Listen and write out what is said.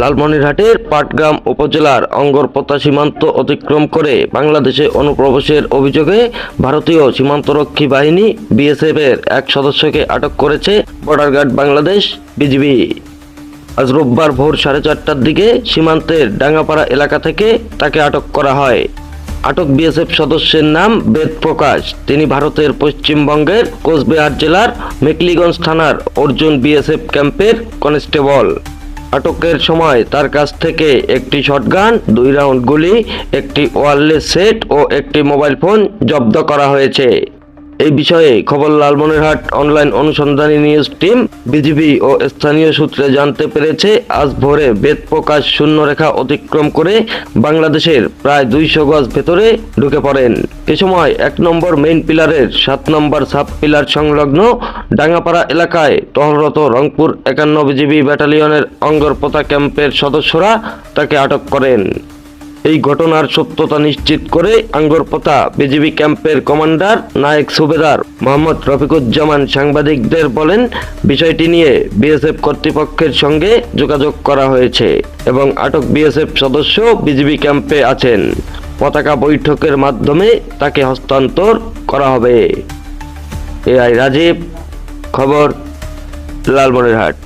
লালমনিরহাটের পাটগ্রাম উপজেলার অঙ্গরপোতা সীমান্ত অতিক্রম করে বাংলাদেশে অনুপ্রবেশের অভিযোগে ভারতীয় সীমান্তরক্ষী বাহিনী বিএসএফ এর এক সদস্যকে আটক করেছে বর্ডার গার্ড বাংলাদেশ বিজিবি। আজ রোববার ভোর সাড়ে চারটার দিকে সীমান্তের ডাঙ্গাপাড়া এলাকা থেকে তাকে আটক করা হয়। আটক বিএসএফ সদস্যের নাম বেদ প্রকাশ। তিনি ভারতের পশ্চিমবঙ্গের কোচবিহার জেলার মেকলিগঞ্জ থানার অর্জুন বিএসএফ ক্যাম্পের কনস্টেবল। আটকের সময় তার কাছ থেকে একটি শটগান দুই রাউন্ড গুলি, একটি ওয়ারলেস সেট ও একটি মোবাইল ফোন জব্দ করা হয়েছে। এই বিষয়ে খবর লালমনিরহাট অনলাইন অনুসন্ধানী নিউজ টিম, বিজিবি ও স্থানীয় সূত্রে জানতে পেরেছে, আজ ভোরে বেদ প্রকাশ শূন্যরেখা অতিক্রম করে বাংলাদেশের প্রায় দুইশো গজ ভেতরে ঢুকে পড়েন। এ সময় এক নম্বর মেইন পিলারের সাত নম্বর সাব পিলার সংলগ্ন ডাঙ্গাপাড়া এলাকায় টহলরত রংপুর একান্ন বিজিবি ব্যাটালিয়নের অঙ্গরপোতা ক্যাম্পের সদস্যরা তাকে আটক করেন। এই ঘটনার সত্যতা নিশ্চিত করে আঙ্গরপোতা বিজিবি ক্যাম্পের কমান্ডার নায়েক সুবেদার মোহাম্মদ রফিকুজ্জামান সাংবাদিকদের বলেন, বিষয়টি নিয়ে বিএসএফ কর্তৃপক্ষের সঙ্গে যোগাযোগ করা হয়েছে এবং আটক বিএসএফ সদস্য বিজিবি ক্যাম্পে আছেন। পতাকা বৈঠকের মাধ্যমে তাকে হস্তান্তর করা হবে। এআই রাজীব, খবর, লালমনিরহাট।